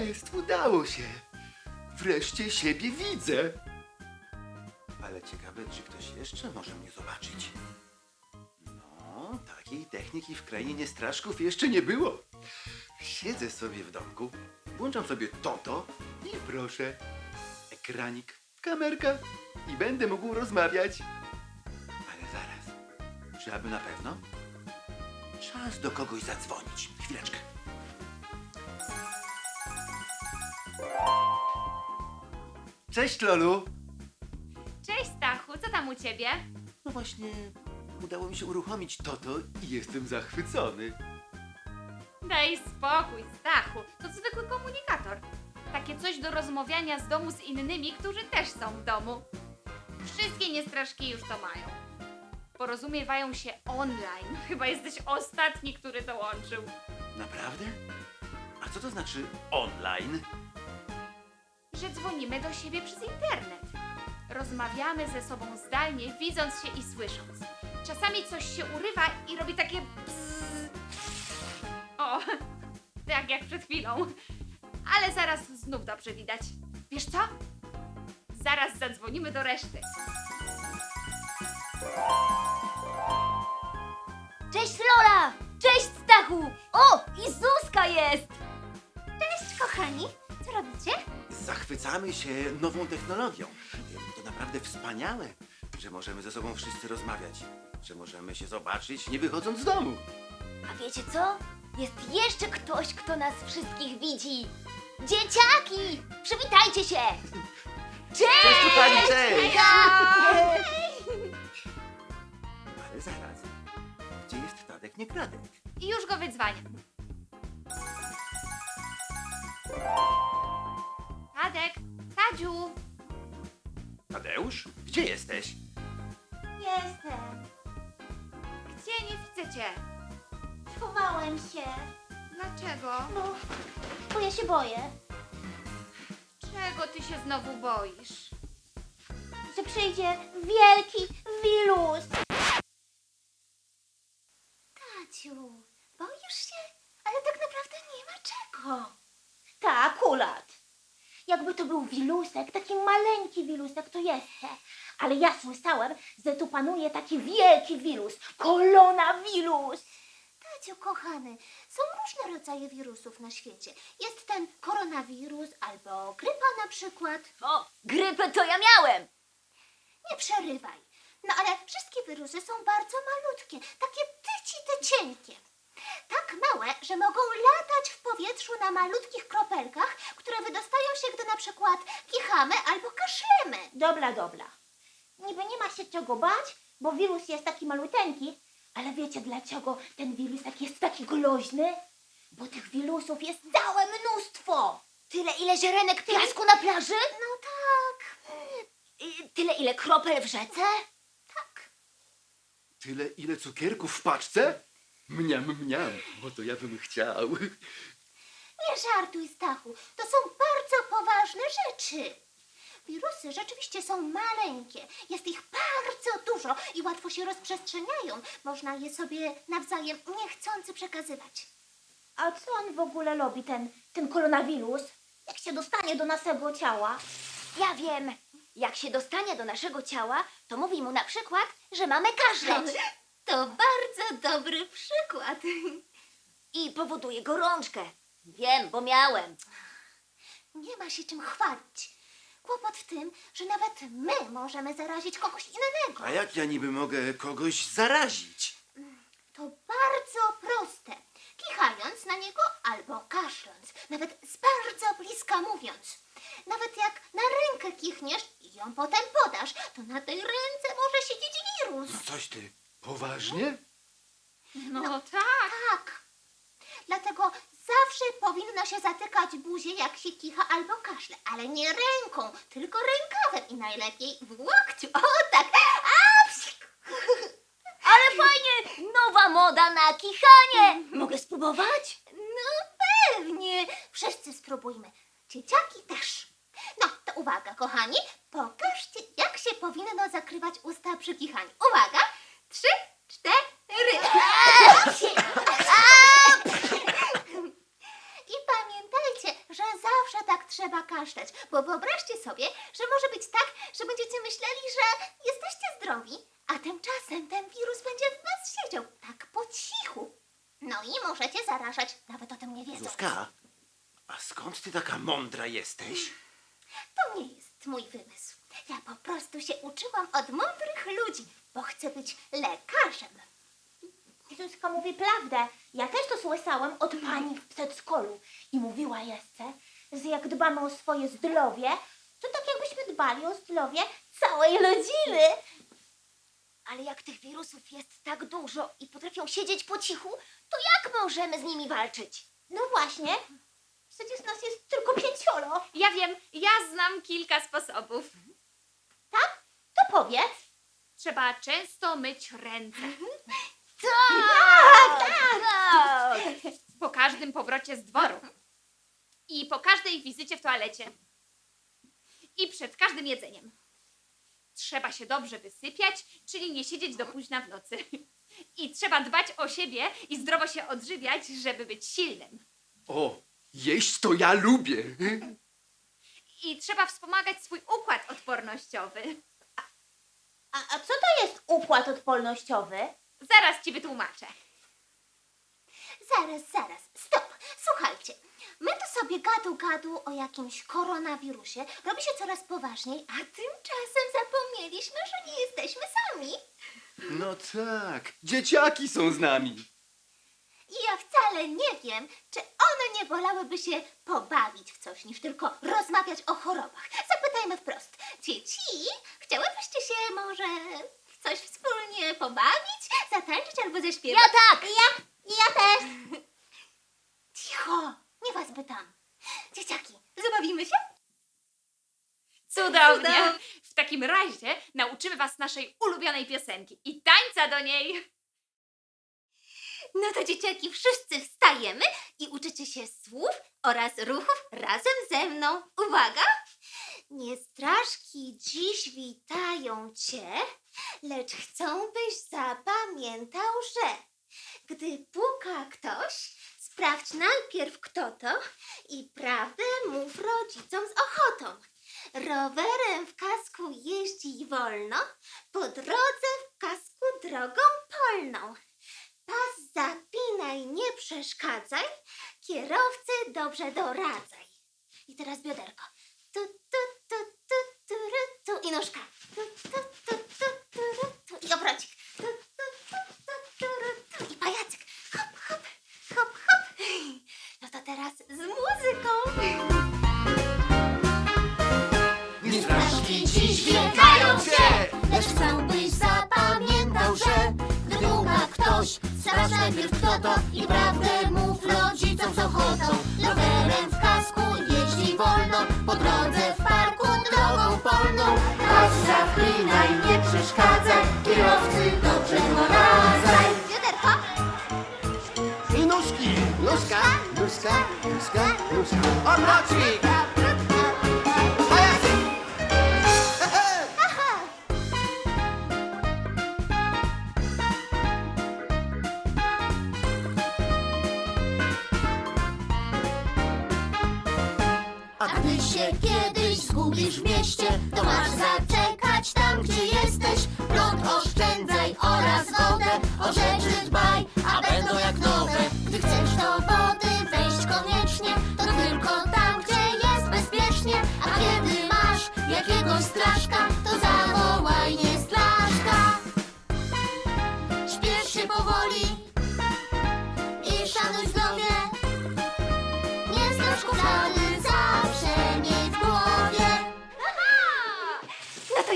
Jest, udało się. Wreszcie siebie widzę. Ale ciekawe, czy ktoś jeszcze może mnie zobaczyć. No, takiej techniki w krainie straszków jeszcze nie było. Siedzę sobie w domku, włączam sobie toto i proszę, ekranik, kamerka i będę mógł rozmawiać. Ale zaraz, czy aby na pewno? Czas do kogoś zadzwonić. Chwileczkę. Cześć, Lolu. Cześć Stachu, co tam u ciebie? No właśnie, udało mi się uruchomić Toto i jestem zachwycony. Daj spokój, Stachu. To zwykły komunikator. Takie coś do rozmawiania z domu z innymi, którzy też są w domu. Wszystkie niestraszki już to mają. Porozumiewają się online. Chyba jesteś ostatni, który dołączył. Naprawdę? A co to znaczy online? Że dzwonimy do siebie przez internet. Rozmawiamy ze sobą zdalnie, widząc się i słysząc. Czasami coś się urywa i robi takie bzz. O, tak jak przed chwilą. Ale zaraz znów dobrze widać. Wiesz co? Zaraz zadzwonimy do reszty. Cześć Lola! Cześć Stachu! O, i Zuzka jest! Cześć, kochani. Co robicie? Zachwycamy się nową technologią. To naprawdę wspaniałe, że możemy ze sobą wszyscy rozmawiać. Że możemy się zobaczyć, nie wychodząc z domu. A wiecie co? Jest jeszcze ktoś, kto nas wszystkich widzi. Dzieciaki! Przywitajcie się! Cześć! Cześć, pani, cześć! Ale zaraz, gdzie jest Tadek Niekradek? I już go wydzwaniam. Tadek, Tadziu, Tadeusz, gdzie jesteś? Jestem. gdzie nie widzę cię? Schowałem się. Dlaczego? No, bo ja się boję, Czego ty się znowu boisz? że przyjdzie wielki wirus. Taciu, boisz się? Ale tak naprawdę nie ma czego. Tak, akurat. Jakby to był wilusek, taki maleńki wilusek, to jeszcze. Ale ja słyszałem, że tu panuje taki wielki wirus, koronawirus. Taciu, kochany, są różne rodzaje wirusów na świecie. Jest ten koronawirus albo grypa na przykład. O, grypę to ja miałem. Nie przerywaj. No ale wszystkie wirusy są bardzo malutkie, takie tyci tycieńkie. Tak małe, że mogą latać w powietrzu na malutkich kropelkach, które wydostają się, gdy na przykład kichamy albo kaszlemy. Dobra, dobra. Niby nie ma się czego bać, bo wirus jest taki maluteńki, ale wiecie dlaczego ten wirusek jest taki groźny? Bo tych wirusów jest całe mnóstwo. Tyle ile ziarenek piasku na plaży? No tak, I tyle ile kropel w rzece? tak. Tyle, ile cukierków w paczce? Mniam, mniam, bo to ja bym chciał. Nie żartuj, Stachu. To są bardzo poważne rzeczy. Wirusy rzeczywiście są maleńkie. Jest ich bardzo dużo i łatwo się rozprzestrzeniają. Można je sobie nawzajem niechcący przekazywać. A co on w ogóle robi, ten, ten koronawirus? Jak się dostanie do naszego ciała? Ja wiem. Jak się dostanie do naszego ciała, to mówi mu na przykład, że mamy kaszleć. To bardzo dobry przykład. I powoduje gorączkę. Wiem, bo miałem. Nie ma się czym chwalić. Kłopot w tym, że nawet my możemy zarazić kogoś innego. A jak ja niby mogę kogoś zarazić? To bardzo proste. Kichając na niego albo kaszląc, nawet z bardzo bliska mówiąc. Nawet jak na rękę kichniesz i ją potem podasz, to na tej ręce może siedzieć wirus. No coś ty, poważnie? No, tak. Tak. Dlatego zawsze powinno się zatykać buzię, jak się kicha albo kaszle, ale nie ręką, tylko rękawem i najlepiej w łokciu. O tak! A, psik. Ale fajnie! Nowa moda na kichanie! Mogę spróbować? No pewnie. Wszyscy spróbujmy. Dzieciaki też. No, to uwaga, kochani. Pokażcie, jak się powinno zakrywać usta przy kichaniu. Uwaga. Trzy, cztery. I pamiętajcie, że zawsze tak trzeba kaszleć, bo wyobraźcie sobie, że może być tak, że będziecie myśleli, że jesteście zdrowi, a tymczasem ten wirus będzie w was siedział tak po cichu. No i możecie zarażać, nawet o tym nie wiedząc. Zuzka, a skąd ty taka mądra jesteś? To nie jest mój wymysł. Ja po prostu się uczyłam od mądrych ludzi, bo chcę być lekarzem. Zuzka mówi prawdę. Ja też to słyszałem od pani w przedszkolu. I mówiła jeszcze, że jak dbamy o swoje zdrowie, to tak jakbyśmy dbali o zdrowie całej rodziny. Ale jak tych wirusów jest tak dużo i potrafią siedzieć po cichu, to jak możemy z nimi walczyć? No właśnie, przecież nas jest tylko pięcioro. Ja wiem, ja znam kilka sposobów. Trzeba często myć ręce. Tak, tak. Po każdym powrocie z dworu. I po każdej wizycie w toalecie. I przed każdym jedzeniem. Trzeba się dobrze wysypiać, czyli nie siedzieć do późna w nocy. I trzeba dbać o siebie i zdrowo się odżywiać, żeby być silnym. O, jeść to ja lubię. I trzeba wspomagać swój układ odpornościowy. A, a co to jest układ odpornościowy? Zaraz ci wytłumaczę. Zaraz, zaraz, stop. Słuchajcie, my tu sobie gadu gadu o jakimś koronawirusie. Robi się coraz poważniej, a tymczasem zapomnieliśmy, że nie jesteśmy sami. No tak, dzieciaki są z nami. I ja wcale nie wiem, czy one nie wolałyby się pobawić w coś, niż tylko rozmawiać o chorobach. Zapytajmy wprost. Dzieci, chciałybyście się może w coś wspólnie pobawić? Zatańczyć albo zaśpiewać? Ja tak! Ja, ja też! Cicho, nie was pytam. Dzieciaki, zabawimy się? Cudownie. Cudownie. W takim razie nauczymy was naszej ulubionej piosenki i tańca do niej. No to dzieciaki, wszyscy wstajemy i uczycie się słów oraz ruchów razem ze mną. Uwaga! Nie straszki dziś witają cię, lecz chcą, byś zapamiętał, że gdy puka ktoś, sprawdź najpierw kto to i prawdę mów rodzicom z ochotą. Rowerem w kasku jeździ wolno, po drodze w kasku drogą polną. Pas zapinaj, nie przeszkadzaj, kierowcy dobrze doradzaj. I teraz bioderko. Ktoś, sprawdź najpierw kto to i prawdę mów rodzicom z ochotą. Rowerem w kasku jeździ wolno, po drodze w parku drogą polną. Pas zapinaj, nie przeszkadzaj, kierowcy dobrze doradzaj. Bioderko. I nóżki. Nóżka, nóżka, nóżka, nóżka.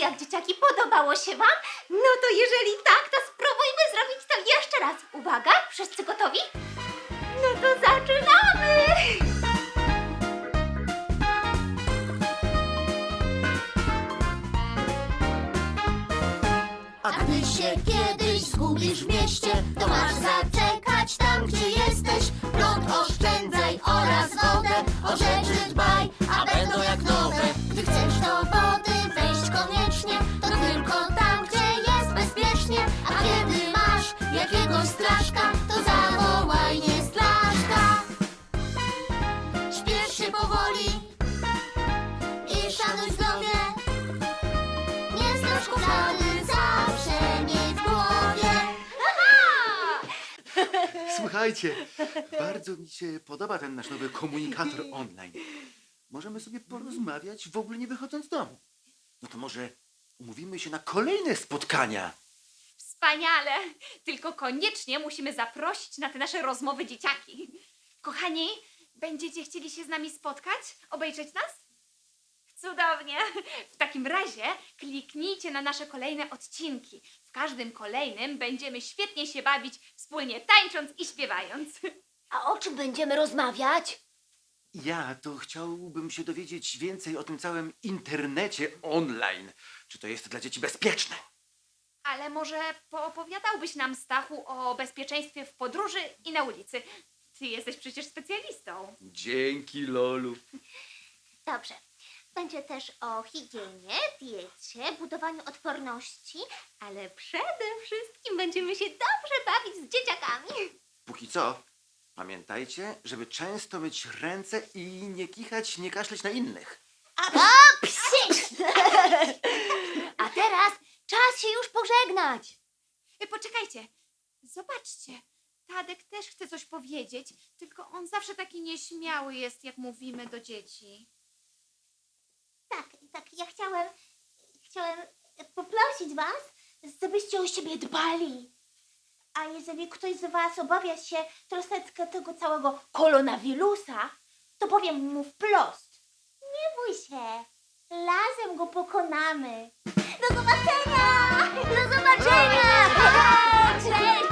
Jak dzieciaki, podobało się wam? No to jeżeli tak, to spróbujmy zrobić to jeszcze raz. Uwaga, wszyscy gotowi? No to zaczynamy! A gdy się kiedyś zgubisz w mieście, to masz zaczekać tam, gdzie jesteś. Słuchajcie, bardzo mi się podoba ten nasz nowy komunikator online. Możemy sobie porozmawiać w ogóle nie wychodząc z domu. No to może umówimy się na kolejne spotkania. Wspaniale! Tylko koniecznie musimy zaprosić na te nasze rozmowy dzieciaki. Kochani, będziecie chcieli się z nami spotkać? Obejrzeć nas? Cudownie! W takim razie kliknijcie na nasze kolejne odcinki. W każdym kolejnym będziemy świetnie się bawić, wspólnie tańcząc i śpiewając. A o czym będziemy rozmawiać? Ja to chciałbym się dowiedzieć więcej o tym całym internecie online. Czy to jest dla dzieci bezpieczne? Ale może poopowiadałbyś nam, Stachu, o bezpieczeństwie w podróży i na ulicy. Ty jesteś przecież specjalistą. Dzięki, Lolu. Dobrze. Będzie też o higienie, diecie, budowaniu odporności, ale przede wszystkim będziemy się dobrze bawić z dzieciakami. Póki co, pamiętajcie, żeby często myć ręce i nie kichać, nie kaszleć na innych. A teraz czas się już pożegnać. E, Poczekajcie, zobaczcie. Tadek też chce coś powiedzieć, tylko on zawsze taki nieśmiały jest, jak mówimy do dzieci. Tak, ja chciałem, chciałem poprosić was, żebyście o siebie dbali. A jeżeli ktoś z was obawia się troszeczkę tego całego Koronawirusa, to powiem mu wprost. Nie bój się, razem go pokonamy. Do zobaczenia! Do zobaczenia! Cześć!